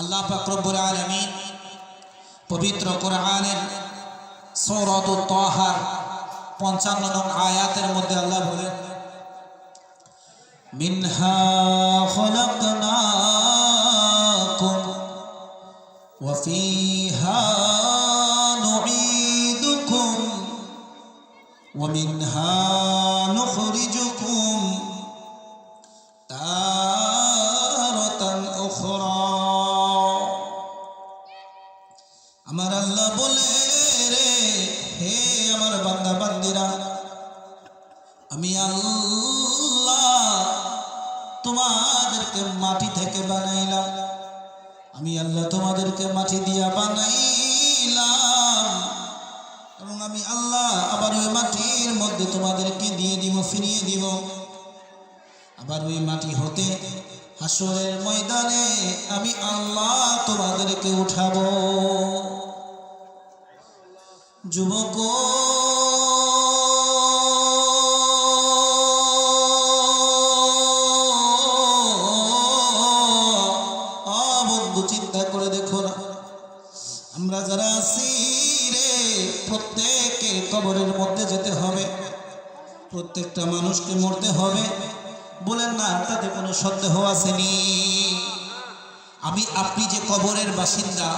আল্লাহ পাকরবুল আলমী পবিত্র কোরআনের সৌরত তহার পঞ্চান্ন নং আয়াতের মধ্যে আল্লাহ বলেন, মিনহা খলকনাকুম ওয়া ফিহা নুঈদুকুম ওয়া মিনহা নুখরিজু আল্লাহ বলে, রে, হে আমার বান্দা, বান্দিরা, আমি আল্লাহ তোমাদেরকে মাটি থেকে বানাইলাম। আমি আল্লাহ তোমাদেরকে মাটি দিয়া বানাইলাম। এবং আমি আল্লাহ আবার ওই মাটির মধ্যে তোমাদেরকে দিয়ে দিব, ফিরিয়ে দিব। আবার ওই মাটি হতে হাসরের ময়দানে আমি আল্লাহ তোমাদেরকে উঠাবো। যুবক বন্ধু চিন্তা করে দেখো না। আমরা যারা আছি রে প্রত্যেকে কবরের মধ্যে যেতে হবে। প্রত্যেকটা মানুষকে মরতে হবে। বলেন না, তাতে কোনো সন্দেহ আসেনি। আমি আপনি যে কবরের বাসিন্দা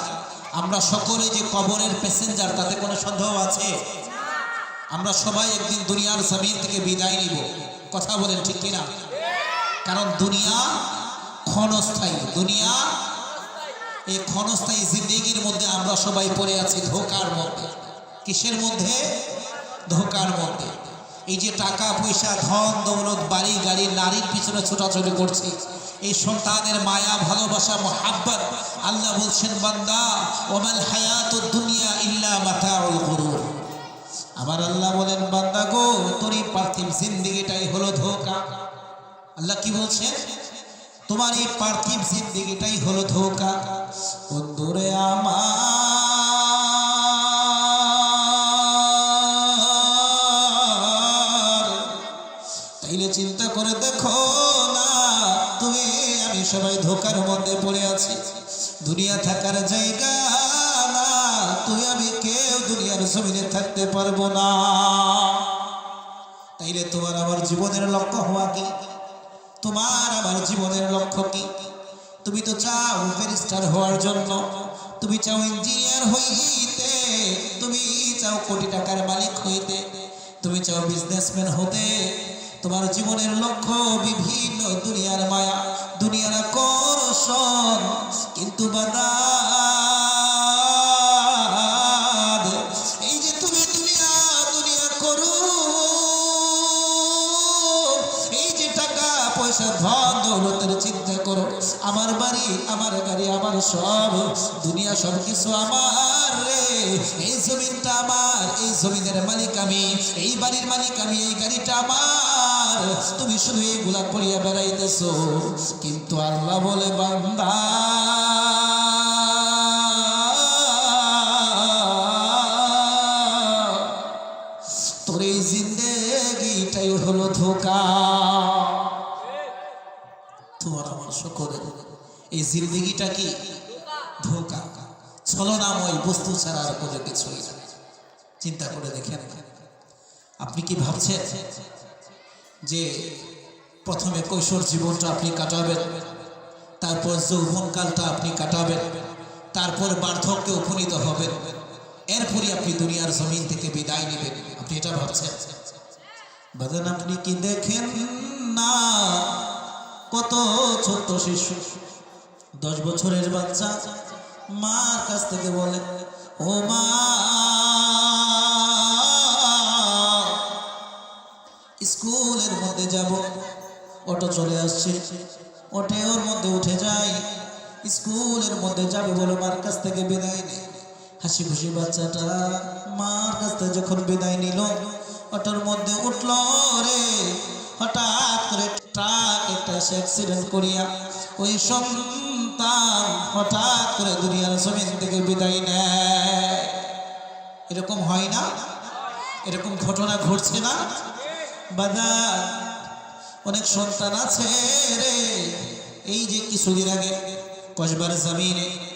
আমরা সকলে যে কবরের প্যাসেঞ্জার তাতে কোনো সন্দেহ আছে? আমরা সবাই একদিন দুনিয়ার জমিন থেকে বিদায় নিব। কথা বলেন ঠিক কিনা? কারণ দুনিয়া ক্ষণস্থায়ী। দুনিয়া এই ক্ষণস্থায়ী জিন্দিগির মধ্যে আমরা সবাই পড়ে আছি ধোকার মধ্যে। কিসের মধ্যে? ধোকার মধ্যে। এই যে টাকা পয়সা, ধন, দৌলত, বাড়ি, গাড়ি, নারীর পিছনে ছোটাছুটি করছি। এই সন্তানের মায়া, ভালোবাসা, মোহাব্বত, আল্লাহ বলছেন, বান্দা, ওমাল হায়াত দুনিয়া ইল্লা মাতাউল গুরুর। আমার আল্লাহ বলেন, বান্দা গো, তোর এই পার্থিব জিন্দিগিটাই হলো ধোকা। আল্লাহ কি বলছেন? তোমার এই পার্থিব জিন্দিগিটাই হলো ধোকা। বন্ধুরে আমার চিন্তা করে দেখো না, তুমি, আমি সবাই ধোকার মধ্যে পড়ে আছি। দুনিয়া থাকার জায়গা না তুই আমি কেউ দুনিয়ার জমিনে থাকতে পারব না। তাইলে তোমার আমার জীবনের লক্ষ্য হওয়া কি? তোমার আমার জীবনের লক্ষ্য কি? তুমি তো চাও ব্যারিস্টার হওয়ার জন্য। তুমি চাও ইঞ্জিনিয়ার হইতে। তুমি চাও কোটি টাকার মালিক হইতে। তুমি চাও বিজনেসম্যান হতে। তোমার জীবনের লক্ষ্য বিভিন্ন দুনিয়ার মায়া দুনিয়ার আকর্ষণ। কিন্তু বাদাদ পয়সা, ধন, দৌলতের চিন্তা করো। আমার বাড়ি, আমার গাড়ি, আমার সব। দুনিয়া সব কিছু আমার রে। এই জমিনটা আমার, এই জমিনের মালিক আমি। এই বাড়ির মালিক আমি, এই গাড়িটা আমার। তুমি শুধু এইগুলা করিয়া বেড়াইতেছ। কিন্তু আল্লাহ বলে, বান্দা, তোর এই জিন্দেগিটাই হলো ধোকা। তোমার আমার সকলের এই জিন্দেগিটা কি? ধোকা। ছলনাময় বস্তু ছাড়া আর কোনো কিছুই চিন্তা করে দেখেন। আপনি কি ভাবছেন যে প্রথমে কৈশোর জীবনটা আপনি কাটাবেন, তারপর যৌবনকালটা আপনি কাটাবেন, তারপর বার্ধক্যে উপনীত হবেন, এরপরই আপনি দুনিয়ার জমিন থেকে বিদায় নেবেন? আপনি এটা ভাবছেন? বাজান আপনি কি দেখেন না? কত ছোট্ট শিশু। দশ বছরের বাচ্চা মার কাছ থেকে বলে, ও মা। স্কুলের মধ্যে যাব, অটো চলে আসছে। অটে ওর মধ্যে উঠে যাই স্কুলের মধ্যে যাবে বলে মার কাছ থেকে বিদায় নেই হাসি খুশি বাচ্চাটা মার কাছ থেকে যখন বিদায় নিল, অটোর মধ্যে উঠল রে। হঠাৎ করে ট্রাক একটা অ্যাক্সিডেন্ট করিয়া ওই সন্তান হঠাৎ করে দুনিয়ার জমিন থেকে বিদায় নেয়। এরকম হয় না? এরকম ঘটনা ঘটছে না? বাজার, অনেক সন্তান আছে রে। এই যে কিছুদিন আগে কসবার জমিনে